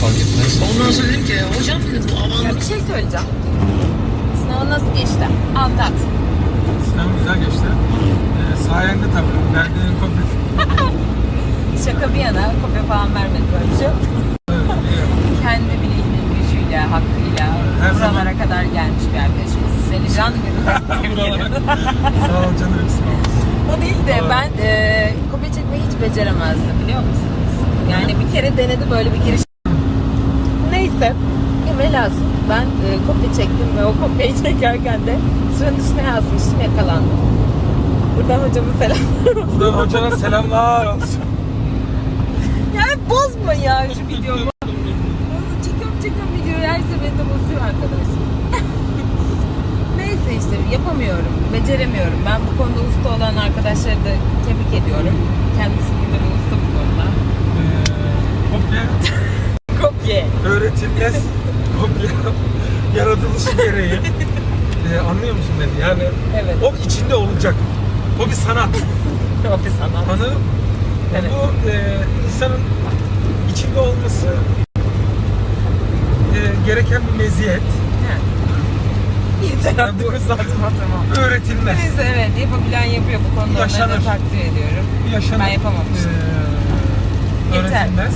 fark etmez. Ondan sonra dedim ki hocam dedim bu Ya avanlık bir şey söyleyeceğim. Sınavı nasıl geçti? Anlat. Sınav güzel geçti. Ee, sayende tabii. Verdiğin kopya. Şaka bir yana kopya falan vermedi böyle bir şey. yok. Kendi bileğinin gücüyle, hakkıyla Her buralara zaman- kadar gelmiş bir arkadaşımız. Seni can gönülden tebrik Buralara. ederim. Sağ ol canım. O değil de Doğru. ben e, kopya çekmeyi hiç beceremezdim biliyor musunuz? Yani bir kere denedi böyle bir giriş. Neyse. Ya velhasıl ben e, kopya çektim ve o kopyayı çekerken de sıranın üstüne yazmıştım yakalandım. Buradan hocamın selamları olsun. Buradan hocana selamlar olsun. Yani bozma ya şu videomu. çekiyorum çekiyorum videoyu her seferinde bozuyor arkadaş. Neyse işte yapamıyorum, beceremiyorum. Ben bu konuda usta olan arkadaşları da tebrik ediyorum. Kendisi burada bir usta bu konuda. Ee, kopya Kopya. Kopya yaratılışı gereği. Ee, anlıyor musun beni? Yani Evet. o içinde olacak. O bir sanat. Kopya sanat. Anladın mı? Evet. Bu e, insanın içinde olması e, gereken bir meziyet. Yani bu- uzatma tamam. Öğretilmez. Neyse evet yapabilen yapıyor bu konuda onları da Yaşanır. takdir ediyorum. Yaşanır. Ben yapamamıştım. Ee, Yeter. öğretilmez.